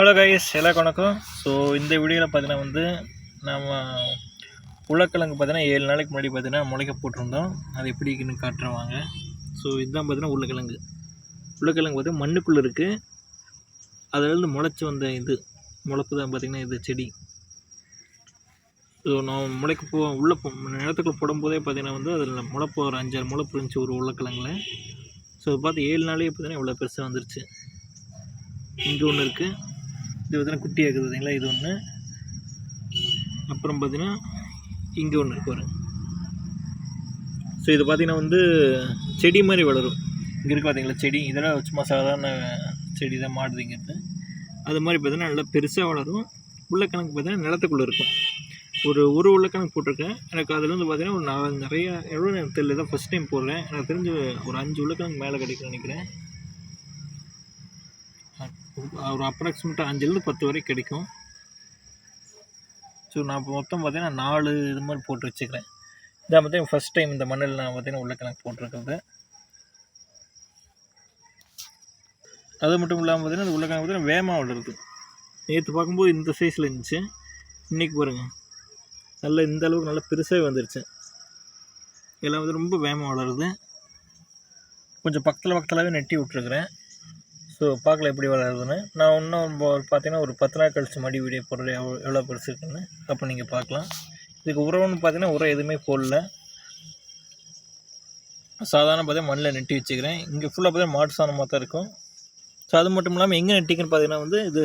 Hello guys எல்லாருக்கும் வணக்கம். So இந்த வீடியோவில் பார்த்தீங்கன்னா வந்து நம்ம உருளைக்கிழங்கு பார்த்தீங்கன்னா ஏழு நாளைக்கு முன்னாடி பார்த்தீங்கன்னா முளைக்க போட்டிருந்தோம். அது எப்படி இருக்குன்னு காட்டுறவாங்க ஸோ இதுதான் பார்த்தீங்கன்னா உருளைக்கிழங்கு. உருளைக்கிழங்கு பார்த்தீங்கன்னா மண்ணுக்குள்ளே இருக்குது அதுலேருந்து முளைச்சி வந்த இது முளைப்பு தான் பார்த்தீங்கன்னா இது செடி. ஸோ நான் முளைக்க போ உள்ள போ நிலத்துக்குள்ள போடும்போதே பார்த்தீங்கன்னா வந்து அதில் முளைப்பு ஒரு அஞ்சாறு முளைப்பு இருந்துச்சு ஒரு உருளைக்கிழங்குல. ஸோ பார்த்து ஏழு நாளே பார்த்தீங்கன்னா இவ்வளோ பெருசாக வந்துருச்சு. இங்கே ஒன்று இருக்குது இது பார்த்தீங்கன்னா குட்டியாக இருக்குது பார்த்தீங்களா இது ஒன்று அப்புறம் பார்த்தீங்கன்னா இங்கே ஒன்று இருக்கு பாருங்க. ஸோ இது பார்த்திங்கன்னா வந்து செடி மாதிரி வளரும். இங்கே இருக்குது பார்த்தீங்களா செடி? இதெல்லாம் சும்மா சாதாரண செடி தான் மாடுதுங்கிறது அது மாதிரி பார்த்தீங்கன்னா நல்லா பெருசாக வளரும். உருளைக்கிழங்கு பார்த்தீங்கன்னா நிலத்துக்குள்ளே இருக்கும். ஒரு ஒரு உருளைக்கிழங்கு போட்டிருக்கேன். எனக்கு அதில் வந்து பார்த்தீங்கன்னா ஒரு நாலு நிறைய எவ்வளோ எனக்கு தெரியல. தான் ஃபஸ்ட் டைம் போடுறேன். எனக்கு தெரிஞ்சு ஒரு அஞ்சு உருளைக்கிழங்கு மேலே கிடைக்கும்னு நினைக்கிறேன். ஒரு அப்ராக்சிமேட்டாக அஞ்சுலேருந்து பத்து வரைக்கும் கிடைக்கும். ஸோ நான் இப்போ மொத்தம் பார்த்தீங்கன்னா நாலு இது மாதிரி போட்டு வச்சுக்கிறேன். இதான் பார்த்தீங்கன்னா ஃபஸ்ட் டைம் இந்த மண்ணில் நான் பார்த்தீங்கன்னா உருளைக்கிழங்கு போட்டிருக்கிறது. அது மட்டும் இல்லாமல் பார்த்தீங்கன்னா அந்த உருளைக்கிழங்கு பார்த்தீங்கன்னா வேகமாக வளருது நேற்று பார்க்கும்போது இந்த சைஸில் இருந்துச்சு. இன்றைக்கி பாருங்கள் நல்லா இந்த அளவுக்கு நல்லா பெருசாகவே வந்துருச்சு. எல்லாம் வந்து ரொம்ப வேகமாக வளருது. கொஞ்சம் பக்கத்தில் பக்கத்திலாகவே நெட்டி விட்ருக்குறேன் ஸோ பார்க்கல எப்படி வளருதுன்னு. நான் இன்னும் ஒரு பார்த்தீங்கன்னா ஒரு பத்து நாள் கழிச்சு மடி வீடியோ போடுறது எவ்வளோ எவ்வளோ பெருசு இருக்குன்னு அப்போ நீங்கள் பார்க்கலாம். இதுக்கு உரம்னு பார்த்தீங்கன்னா உரம் எதுவுமே போடல. சாதாரண பார்த்தீங்கன்னா மண்ணில் நெட்டி வச்சுக்கிறேன். இங்கே ஃபுல்லாக பார்த்தீங்கன்னா மாட்டு சாணமாக தான் இருக்கும். ஸோ அது மட்டும் இல்லாமல் எங்கே நெட்டிக்குன்னு பார்த்தீங்கன்னா வந்து இது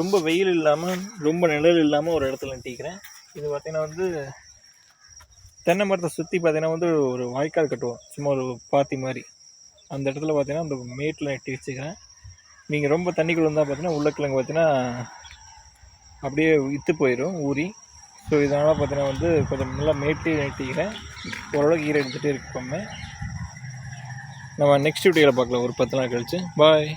ரொம்ப வெயில் இல்லாமல் ரொம்ப நிழல் இல்லாமல் ஒரு இடத்துல நெட்டிக்கிறேன். இது பார்த்தீங்கன்னா வந்து தென்னை மரத்தை சுற்றி பார்த்தீங்கன்னா வந்து ஒரு வாய்க்கால் கட்டுவோம். சும்மா ஒரு பாத்தி மாதிரி. அந்த இடத்துல பார்த்தீங்கன்னா அந்த மேட்டில் நெட்டி வச்சுக்கிறேன். நீங்கள் ரொம்ப தண்ணிக்குள்ள இருந்தால் பார்த்தீங்கன்னா உருளைக்கிழங்கு பார்த்தீங்கன்னா அப்படியே இத்து போயிடும் ஊறி. ஸோ இதனால் பார்த்தீங்கன்னா வந்து கொஞ்சம் நல்லா மேட்டி நெட்டிக்கிறேன் ஓரளவுக்கு ஈர எடுத்துகிட்டே இருக்கோமே நம்ம நெக்ஸ்ட் வீடியோவில் பார்க்கலாம். ஒரு பத்து நாள் கழிச்சு. பாய்